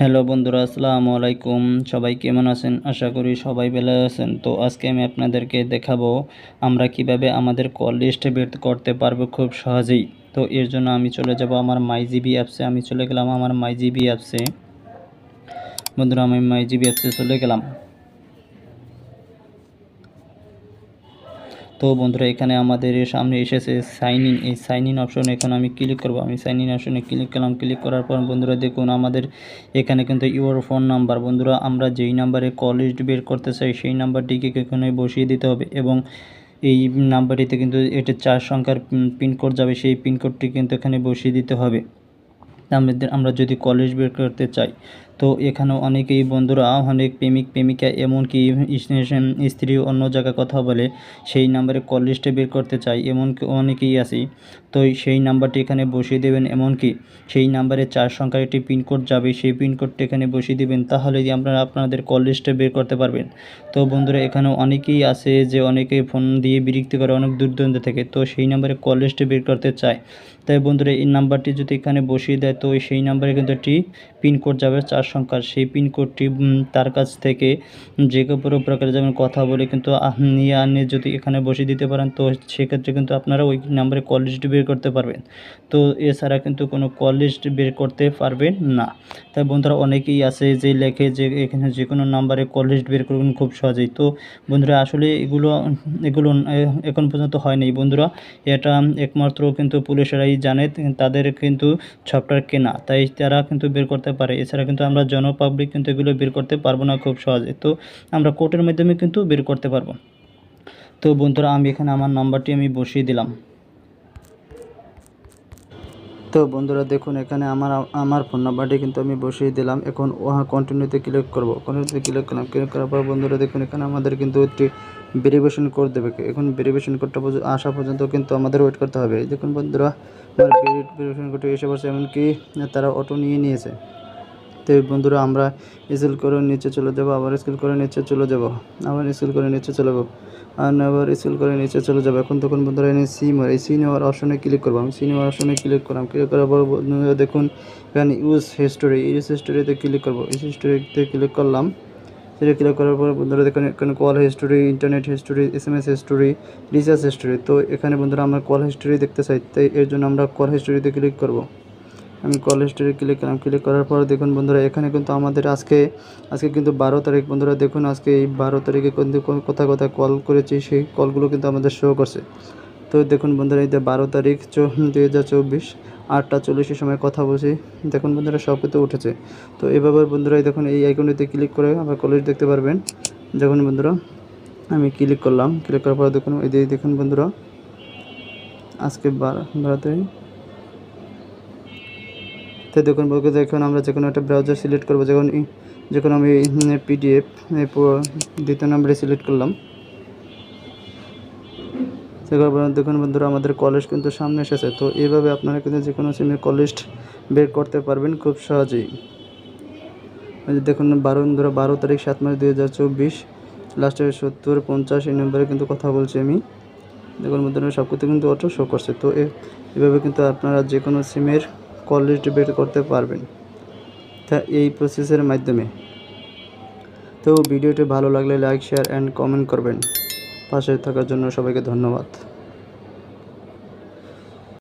Hello বন্ধুরা, আসসালামু আলাইকুম। সবাই কেমন আছেন? আশা করি সবাই ভালো আছেন। তো আজকে আমি আপনাদেরকে দেখাবো আমরা কীভাবে আমাদের কল লিস্ট বের করতে পারব খুব সহজেই। তো এর জন্য আমি চলে যাব আমার মাই জিবি অ্যাপসে আমি চলে গেলাম আমার মাই জিবি অ্যাপসে বন্ধুরা, আমি মাই জিবি অ্যাপসে চলে গেলাম। তো বন্ধুরা, এখানে আমাদের সামনে এসেছে সাইন ইন এই সাইন ইন অপশনে এখন আমি ক্লিক করব। আমি সাইন ইন অপশনে ক্লিক করলাম। ক্লিক করার পর বন্ধুরা, দেখুন আমাদের এখানে কিন্তু ইউর ফোন নাম্বার বন্ধুরা, আমরা যেই নাম্বারে কল লিস্ট বের করতে চাই, সেই নাম্বারটিকে এখানে বসিয়ে দিতে হবে এবং এই নাম্বারটিতে কিন্তু এটা চার সংখ্যার পিনকোড যাবে, সেই পিনকোডটি কিন্তু এখানে বসিয়ে দিতে হবে। আমাদের, আমরা যদি কলেজ বের করতে চাই তো এখানেও অনেকেই বন্ধুরা, অনেক প্রেমিক, প্রেমিকা, এমনকি স্ত্রী অন্য জায়গায় কথা বলে সেই নাম্বারে কল লিস্টে বের করতে চাই এমন অনেকেই আছে। তো সেই নাম্বারটি এখানে বসিয়ে দেবেন, এমনকি সেই নাম্বারে চার সংখ্যার একটি পিনকোড যাবে, সেই পিনকোডটি এখানে বসিয়ে দেবেন তাহলে আপনারা আপনাদের কল লিস্টে বের করতে পারবেন। তো বন্ধুরা, এখানে অনেকেই আছে যে অনেকে ফোন দিয়ে বিরক্তি করে, অনেক দূর দূরান্ত থেকে, তো সেই নাম্বারে কল লিস্টে বের করতে চায়। তাই বন্ধুরা, এই নাম্বারটি যদি এখানে বসিয়ে দেয়, তো সেই নাম্বারে কিন্তু একটি পিনকোড যাবে, চার সংখ্যার সেই পিনকোডটি তার কাছ থেকে যে কোনো প্রকার যেমন কথা বলে কিন্তু নিয়ে আনিয়ে যদি এখানে বসিয়ে দিতে পারেন, তো সেক্ষেত্রে কিন্তু আপনারা ওই নাম্বারে কল লিস্ট বের করতে পারবেন। তো এছাড়া কিন্তু কোনো কল লিস্ট বের করতে পারবেন না। তাই বন্ধুরা, অনেকেই আছে যে লেখে যে এখানে যে কোনো নাম্বারে কল লিস্ট বের করবেন খুব সহজেই। তো বন্ধুরা, আসলে এগুলো এগুলো এখন পর্যন্ত হয়নি। বন্ধুরা, এটা একমাত্র কিন্তু পুলিশেরাই জানে, তাদের কিন্তু সফটওয়্যার কেনা, তাই তারা কিন্তু বের করতে পারে। এছাড়া কিন্তু আমরা জনপাবলিক কিন্তু এগুলো বের করতে পারব না খুব সহজে। তো আমরা কোর্টের মাধ্যমে কিন্তু বের করতে পারব। তো বন্ধুরা, আমি এখানে আমার নাম্বারটি আমি বসিয়ে দিলাম। তো বন্ধুরা, দেখুন, এখানে আমার আমার ফোন নাম্বারটি কিন্তু আমি বসিয়ে দিলাম। এখন ওহা কন্টিনিউতে ক্লিক করব। কন্টিনিউতে ক্লিক করলাম। ক্লিক করার পর বন্ধুরা, দেখুন, এখানে আমাদের কিন্তু একটি ভেরিফিকেশন কোড দেবে। এখন ভেরিফিকেশন কোডটা আসা পর্যন্ত কিন্তু আমাদের ওয়েট করতে হবে। দেখুন বন্ধুরা, আমার ভেরিফিকেশন কোডটা এসে পড়ছে। এমনকি তারা অটো নিয়ে নিয়েছে। তো বন্ধুরা, আমরা স্কেল করে নিচে চলে যাব, আবার স্কেল করে নিচে চলে যাব, আবার স্কেল করে নিচে চলে যাব, আর আবার স্কেল করে নিচে চলে যাব। এখন তখন বন্ধুরা এনে সি মার এই সি নেওয়ার অপশনে ক্লিক করব। আমি সি নেওয়ার অপশনে ক্লিক করলাম। ক্লিক করার পর বন্ধুরা, দেখুন, এখানে ইউজ হিস্টোরি ইউজ হিস্টোরিতে ক্লিক করব। ইউজ হিস্টোরিতে ক্লিক করলাম। সেটা ক্লিক করার পর বন্ধুরা, দেখুন, এখানে call history internet history S M S history recharge history তো এখানে বন্ধুরা, আমরা কল হিস্টোরি দেখতে চাই। তাই এর জন্য আমরা কল হিস্টোরিতে ক্লিক করব। আমি কল হিস্টোরি ক্লিক করলাম ক্লিক করার পর দেখুন বন্ধুরা, এখানে কিন্তু আমাদের আজকে আজকে কিন্তু বারো তারিখ বন্ধুরা, দেখুন আজকে এই বারো তারিখে কিন্তু কোথায় কোথায় কল করেছি, সেই কলগুলো কিন্তু আমাদের শো করছে। তো দেখুন বন্ধুরা, এই যে বারো তারিখ দুই হাজার চব্বিশ, আটটা চল্লিশের সময় কথা বলছি, দেখুন বন্ধুরা সব কিন্তু উঠেছে। তো এভাবে বন্ধুরা দেখুন এই আইকনটিতে ক্লিক করে আবার কলেজ দেখতে পারবেন। দেখুন বন্ধুরা, আমি ক্লিক করলাম ক্লিক করার পর দেখুন, এই দেখুন বন্ধুরা, আজকে বারো বারো তারিখ তো দেখুন বলতে দেখুন আমরা যে কোনো একটা ব্রাউজার সিলেক্ট করব, যখন যখন আমি পিডিএফ দ্বিতীয় নাম্বারে সিলেক্ট করলাম। দেখুন বন্ধুরা, আমাদের কলেজ কিন্তু সামনে এসেছে। তো এইভাবে আপনারা কিন্তু যে কোনো সিমের কলেজ বের করতে পারবেন খুব সহজেই। দেখুন, বারো ধরো বারো তারিখ, সাত মাস দুই হাজার চব্বিশ। লাস্টে সত্তর, পঞ্চাশ, এই নম্বরে কিন্তু কথা বলছি আমি। দেখুন বন্ধুরা সব কিছু কিন্তু অটো শো করছে। তো এভাবে কিন্তু আপনারা যে কোনো সিমের কল লিস্ট বের করতে পারবেন। তা এই প্রসেসের মাধ্যমে। তো ভিডিওটি ভালো লাগলে লাইক শেয়ার অ্যান্ড কমেন্ট করবেন। পাশে থাকার জন্য সবাইকে ধন্যবাদ।